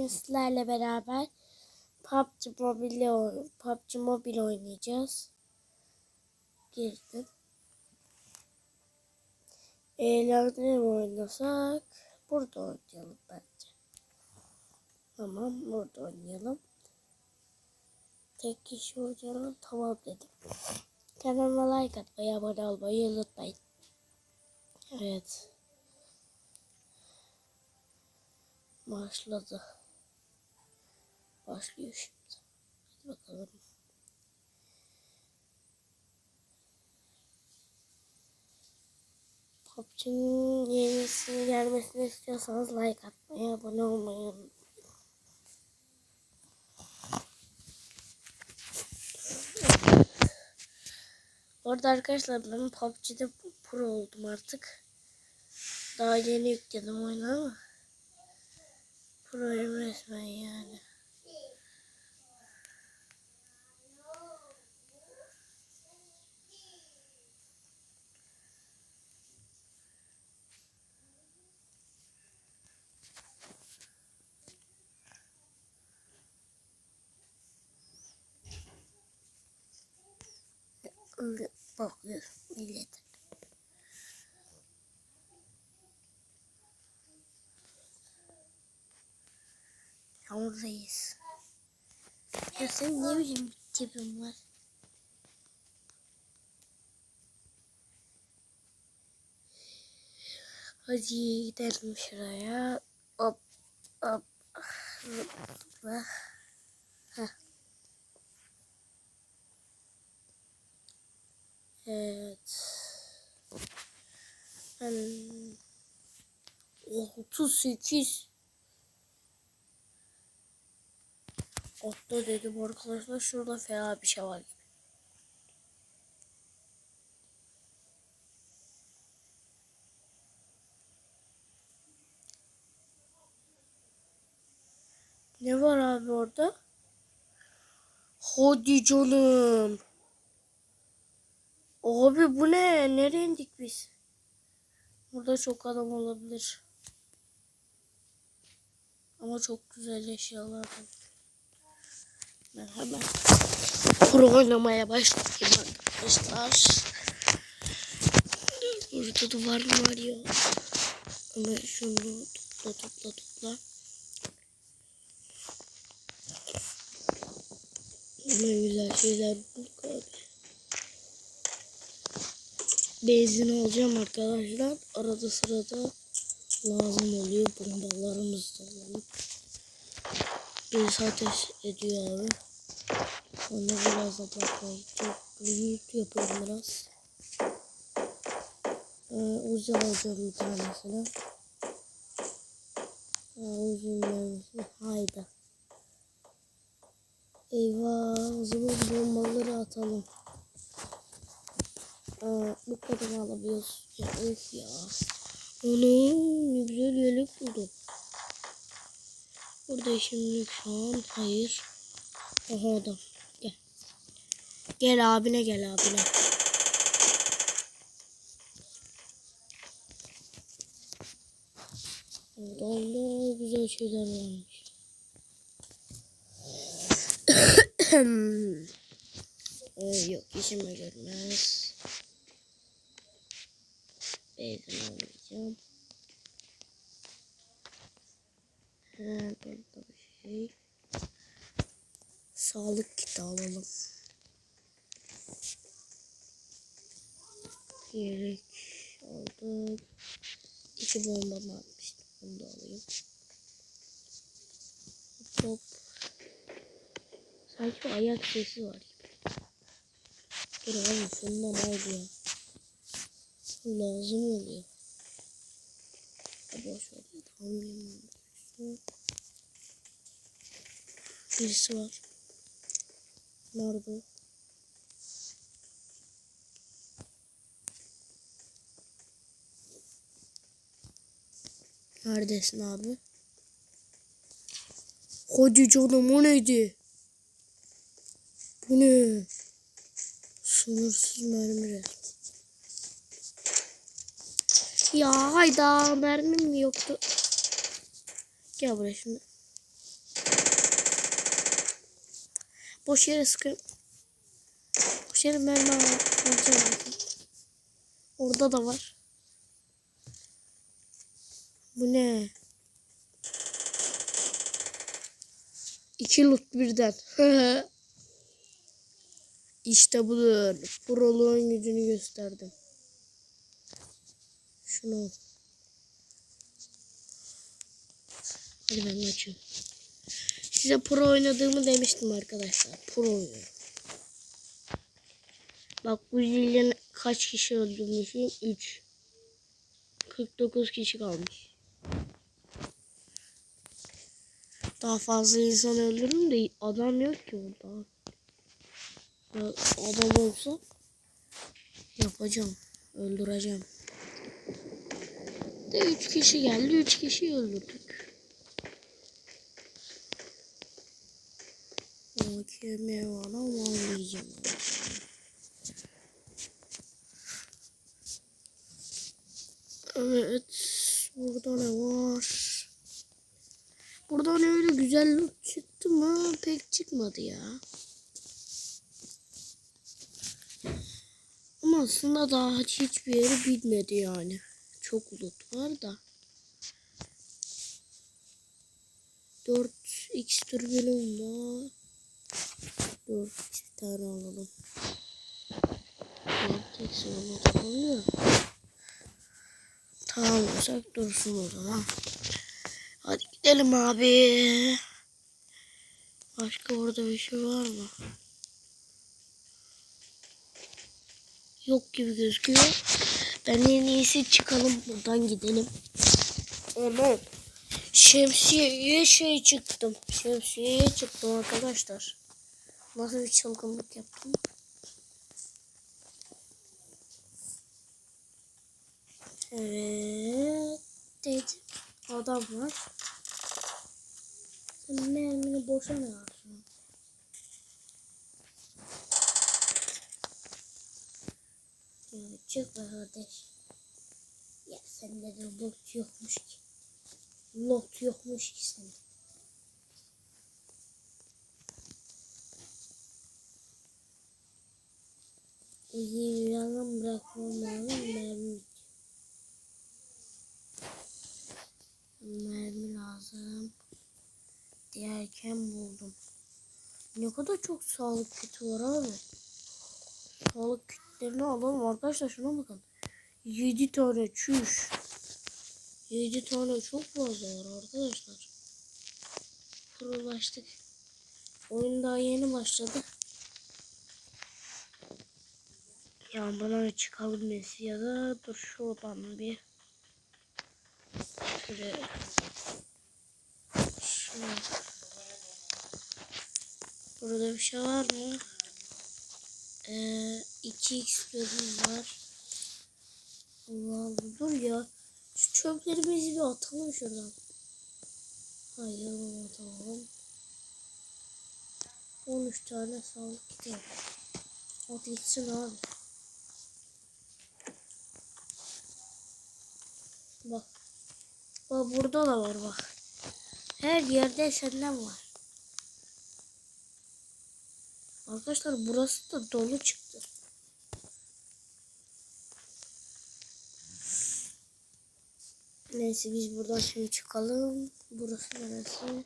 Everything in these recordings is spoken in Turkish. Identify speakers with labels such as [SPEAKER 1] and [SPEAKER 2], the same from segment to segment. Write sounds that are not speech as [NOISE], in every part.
[SPEAKER 1] bugün sizlerle beraber PUBG Mobile, PUBG Mobile oynayacağız. Girdim. Eğlenceli oynasak? Burada oynayalım bence. Tamam burada oynayalım. Tek kişi oynayalım tamam dedim. Kanalıma like atmayı, abone olmayı unutmayın. Evet. Başladı. Başlıyor şimdi. Hadi bakalım. PUBG'nin yenisini gelmesini istiyorsanız like atmayı, abone olmayı. Orada arkadaşlar ben PUBG'de pro oldum artık. Daha yeni yükledim oyunu ama. Proyum resmen yani. Öyle bakıyor millet. Yalnızdayız. Ya sen ne biçim tipin var? Hadi gidelim şuraya. Hop hop. Heh. Evet. Ben 38 Otto dedim arkadaşlar şurada fena bir şey var gibi. Ne var abi orada? Hadi canım. Abi bu ne? Nereye indik biz? Burada çok adam olabilir. Ama çok güzel eşyalar var. Ben hemen pro oynamaya başlayayım arkadaşlar. Burada duvar mı var ya? Ama şunu topla topla topla. Ne güzel şeyler bulduk abi. Benzin alacağım arkadaşlar. Arada sırada lazım oluyor. Bombalarımızı da alalım. Birisi ateş ediyor abi. Sonra biraz da bakmaya gideceğim. Büyük yapıyorum biraz. Ee, uzi alacağım bir tanesini. Ee, uzun mermisini. Haydi. Eyvah. O zaman bombaları atalım. Bu kadar alabiliyoruz. Ya of ya. Onu ne güzel yelek buldum. Burada şimdilik şu an hayır. Aha adam. Gel. Gel abine gel abine. Oradan da güzel şeyler varmış. [COUGHS] yok işime görmez. Benzin almayacağım. Ha, burada bir şey. Sağlık kiti alalım. Yelek aldık. İki bomba mı atmıştım. Bunu da alayım. Hop. Sanki ayak sesi var. Dur abi şundan al ya. Lazım oluyor. Boş ver. Birisi var. Nerede? Neredesin abi? Hadi canım o neydi? Bu ne? Sınırsız mermi resmi. Ya hayda mermim mi yoktu? Gel buraya şimdi. Boş yere sıkıyorum. Boş yere mermi alacağım. Orada da var. Bu ne? İki loot birden. [LAUGHS] işte budur. Proluğun gücünü gösterdim. Şunu. al. Hadi ben açıyorum. Size pro oynadığımı demiştim arkadaşlar. Pro oynuyorum. Bak bu zilin kaç kişi öldürmüşüm? 3. 49 kişi kalmış. Daha fazla insan öldürürüm de adam yok ki orada. Adam olsa yapacağım. Öldüreceğim. De 3 kişi geldi. 3 kişiyi öldürdük. Kemiğe var ama almayacağım. Evet. Burada ne var? Buradan öyle güzel çıktı mı? Pek çıkmadı ya. Ama aslında daha hiçbir yeri bitmedi yani. Çok loot var da. 4 x türbünüm var. 4 tane alalım. 4 x alalım. Tamam olsak dursun o zaman. Hadi gidelim abi. Başka burada bir şey var mı? Yok gibi gözüküyor. Ben en iyisi çıkalım buradan gidelim. Evet. Şemsiyeye şey çıktım. Şemsiyeye çıktım arkadaşlar. Nasıl bir çılgınlık yaptım. Evet. Dedim. Adam var. Sen mermini boşa mı harcıyorsun? Ya çık be kardeş. Ya sende de lot yokmuş ki. Lot yokmuş ki sende. İyi yalan bırakmam lazım mermi. Mermi lazım. Diğerken buldum. Ne kadar çok sağlık kiti var abi. Sağlık kitlerini alalım arkadaşlar şuna bakın. 7 tane çüş. 7 tane çok fazla var arkadaşlar. Kurulaştık. Oyun daha yeni başladı. Ya bana çıkabilmesi ya da dur şuradan bir şöyle şöyle. Burada bir şey var mı? Ee, 2x bölüm var. Allah Allah dur ya. Şu çöplerimizi bir atalım şuradan. Hayır onu atalım. 13 tane sağlık var. At gitsin abi. Bak. Bak burada da var bak. Her yerde senden var. Arkadaşlar burası da dolu çıktı. Neyse biz buradan şimdi çıkalım. Burası neresi?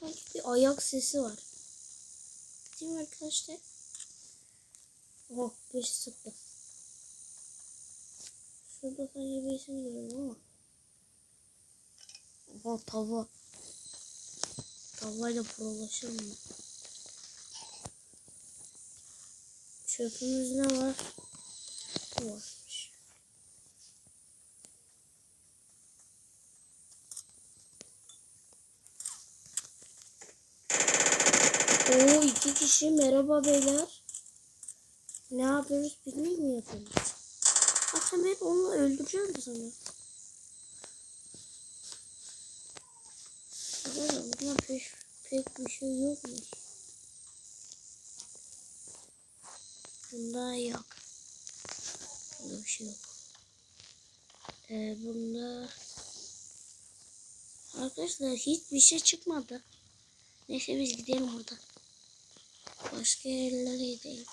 [SPEAKER 1] Sanki bir ayak sesi var. Değil mi arkadaşlar? Oh bir sıktı. Şurada sanki bir isim görüyorum ama. Oha tava. Tavayla prolaşır mı? Çöpümüz ne var? Bu varmış. Oo iki kişi merhaba beyler. Ne yapıyoruz piknik mi yapıyoruz? Akşam hep onu öldüreceğim mi Arkadaşlar burada pek, pek bir şey yokmuş. Bunda yok. Bunda bir şey yok. Ee, bunda Arkadaşlar hiçbir şey çıkmadı. Neyse biz gidelim buradan. Başka yerlere gidelim.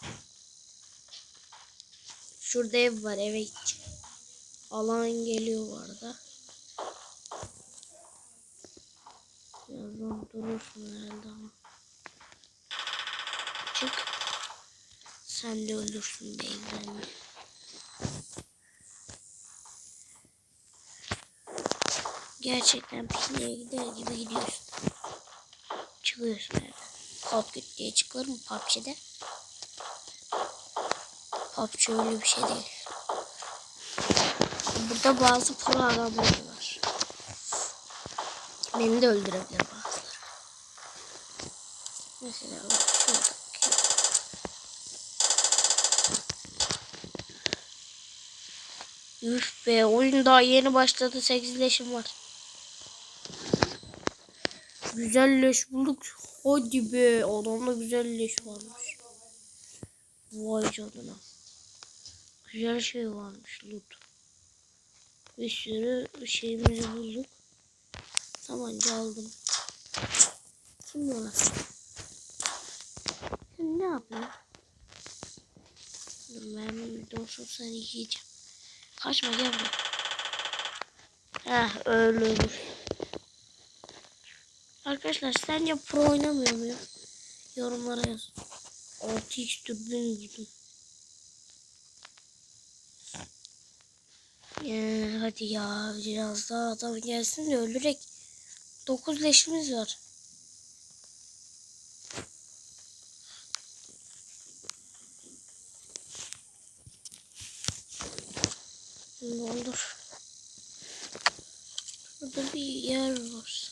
[SPEAKER 1] Şurada ev var eve gideceğim. Alan geliyor bu arada. Birazdan durursun herhalde ama. Çık. Sen de öldürsün beyefendi. Gerçekten pikniğe gider gibi gidiyorsun. Çıkıyorsun. Kod güt diye çıkılır mı PUBG'de? PUBG öyle bir şey değil. Burada bazı pro adamlar var. Beni de öldürebilir bazıları. Mesela bak şuradaki. Üf be oyun daha yeni başladı 8 leşim var. Güzel leş bulduk. Hadi be adamda güzel leş varmış. Vay canına. Güzel şey varmış loot. Bir sürü şeyimizi bulduk. Tabanca aldım. Kim yola? Ne? Dur mermim de olsun seni yiyeceğim. Kaçma gel buraya. Heh öyle olur. Arkadaşlar sence pro oynamıyor muyum? Yorumlara yaz. 6x dürbün. Ya, hadi ya biraz daha adam gelsin de öldürek. 9 leşimiz var. Ne olur. Burada bir yer var.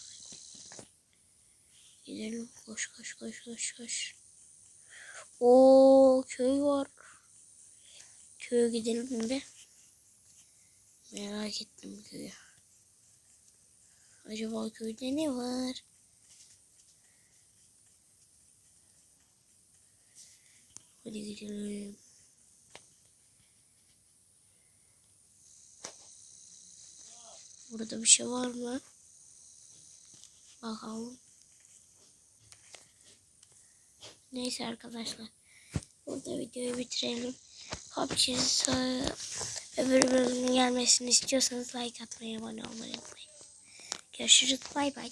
[SPEAKER 1] Gidelim. Koş koş koş koş koş. O köy var. Köye gidelim bir. Merak ettim köyü. Acaba köyde ne var? Hadi gidelim. Burada bir şey var mı? Bakalım. Neyse arkadaşlar. Burada videoyu bitirelim. PUBG so- öbür bölümün gelmesini istiyorsanız like atmayı, abone olmayı unutmayın. Görüşürüz. Bay bay.